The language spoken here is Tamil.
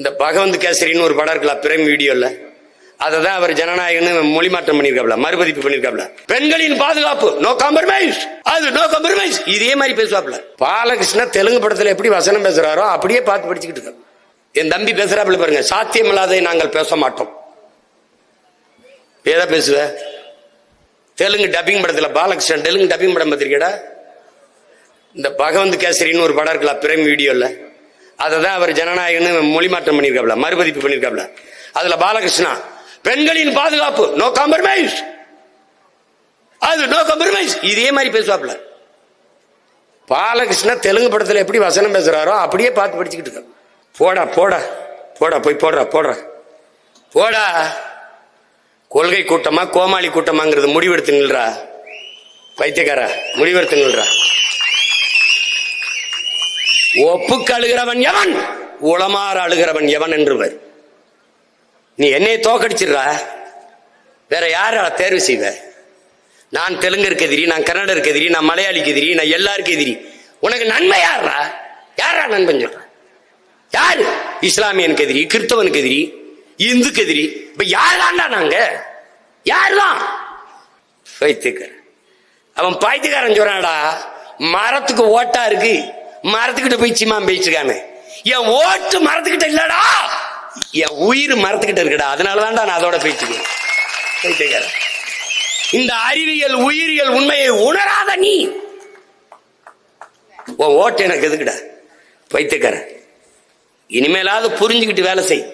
இந்த பகவந்த் கேசரின்னு ஒரு படம் இருக்குல்ல பிரைம் வீடியோல. அதை தான் அவர் ஜனநாயகன்னு மொழி மாற்றம் பண்ணியிருக்காப்ல மறுபதிப்பு பண்ணியிருக்காப்ல பெண்களின் பாதுகாப்பு நோ காம்ப்ரமைஸ் அது நோ காம்ப்ரமைஸ் இதே மாதிரி பேசுவாப்ல பாலகிருஷ்ண தெலுங்கு படத்துல எப்படி வசனம் பேசுறாரோ அப்படியே பார்த்து படிச்சுக்கிட்டு இருக்கோம் என் தம்பி பேசுறாப்புல பாருங்க சாத்தியமில்லாததை நாங்கள் பேச மாட்டோம். ஏதா பேசுவ? தெலுங்கு டப்பிங் படத்துல பாலகிருஷ்ணன் தெலுங்கு டப்பிங் படம் பார்த்திருக்கேடா இந்த பகவந்த் கேசரின்னு ஒரு படம் இருக்குல்ல பிரைம் வீடியோல. அதை தான் அவர் ஜனநாயகன்னு மொழி மாற்றம் பண்ணியிருக்காப்ல மறுபதிப்பு பண்ணியிருக்காப்ல அதுல பாலகிருஷ்ணா பெண்களின் பாதுகாப்பு நோ காம்ப்ரமைஸ் அது நோ காம்ப்ரமைஸ் இதே மாதிரி பேசுவாப்ல பாலகிருஷ்ணா தெலுங்கு படத்துல எப்படி வசனம் பேசுறாரோ அப்படியே பார்த்து படிச்சுக்கிட்டு இருக்க போடா போடா போடா போய் போடுறா போடுறா. போடா. கொள்கை கூட்டமா கோமாளி கூட்டமாங்கிறது முடிவெடுத்து நில்றா. பைத்தியக்காரா முடிவெடுத்து நில்றா. ஒப்புக்கு அழுகிறவன் எவன்? உளமாற அழுகிறவன் எவன் என்றுவர். நீ என்னை தோக்கடிச்சிடுற? வேற யார தேர்வு செய்வ? நான் தெலுங்கருக்கு எதிரி நான் கன்னடருக்கு எதிரி நான் மலையாளிக்கு எதிரி நான் எல்லாருக்கும் எதிரி. உனக்கு நன்மை யாரா யாரா நண்பன் சொல்ற? யாரு? இஸ்லாமியனுக்கு எதிரி கிறிஸ்தவனுக்கு எதிரி இந்துக்கு எதிரி. இப்ப யாருதான்டா நாங்க? யாருதான்? பைத்தியக்காரன். அவன் பைத்தியக்காரன் சொல்றான்டா மரத்துக்கு ஓட்டா இருக்கு. மரத்துக்கிட்ட போய் சிமாம் பேசிருக்கானு என் ஓட்டு மரத்துக்கிட்ட இல்லடா! என் உயிர் மரத்துக்கிட்ட இருக்குடா. அதனாலதான்டா நான் அதோட பேச்சுக்கிறேன் பைத்தியக்காரன் இந்த அறிவியல் உயிரியல் உண்மையை உணராத நீ! உன் ஓட்டு எனக்கு எதுக்குடா? பைத்தியக்காரன். இனிமேலாவது புரிஞ்சுக்கிட்டு வேலை செய்.